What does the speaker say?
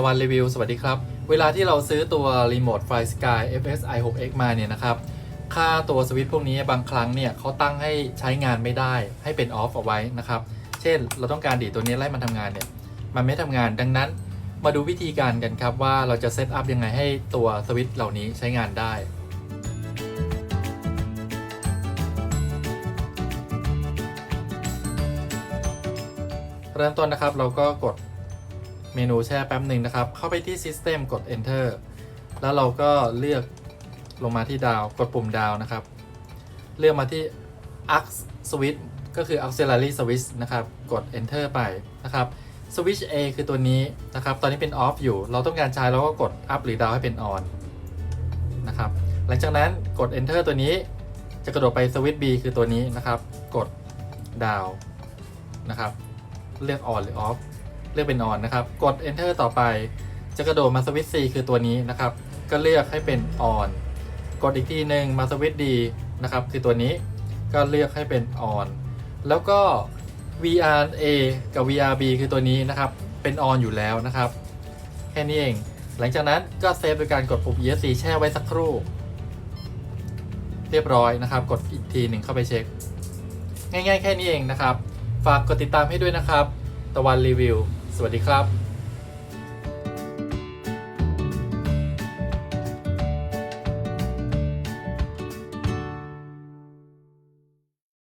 ตะวันรีวิว สวัสดีครับ เวลาที่เราซื้อตัวรีโมทไฟ Sky FSI 6X มาเนี่ยนะครับ ค่าตัวสวิตช์พวกนี้บางครั้งเนี่ยเขาตั้งให้ใช้งานไม่ได้ให้เป็นออฟเอาไว้นะครับ เช่น เราต้องการดีตัวนี้ไล่มันทำงานเนี่ยมันไม่ทำงานดังนั้นมาดูวิธีการกันครับว่าเราจะเซตอัพยังไงให้ตัวสวิตช์เหล่านี้ใช้งานได้เริ่มต้นนะครับเราก็กด เมนูแช่แป๊บหนึ่งนะครับ เข้าไปที่ System กด Enter แล้วเราก็เลือกลงมาที่ดาว กดปุ่มดาวนะครับ เลือกมาที่ Aux Switch ก็คือ Auxiliary Switch นะครับ กด Enter ไปนะครับ Switch A คือตัวนี้นะครับ ตอนนี้เป็น Off อยู่ เราต้องการใช้เราก็กด Up หรือ Down ให้เป็น On นะครับ หลังจากนั้นกด Enter ตัวนี้ จะกระโดดไป Switch B คือตัวนี้นะครับ กด Down นะครับ เลือก on หรือ off เลือกเป็น on นะครับ กด enter ต่อไป จะกระโดดมาสวิตช์ C คือตัวนี้นะครับ ก็เลือกให้เป็น on กดอีกทีหนึ่งมาสวิตช์ D นะครับ คือตัวนี้ก็เลือกให้เป็น on แล้วก็ VRA กับ VRB คือตัวนี้นะครับ เป็น on อยู่แล้วนะครับ แค่นี้เอง หลังจากนั้นก็เซฟโดยการกดปุ่ม ESC แช่ไว้สักครู่ เรียบร้อยนะครับ กดอีกทีหนึ่งเข้าไปเช็ค ง่ายๆ แค่นี้เองนะครับ ฝากกดติดตามให้ด้วยนะครับ ตะวันรีวิว สวัสดีครับ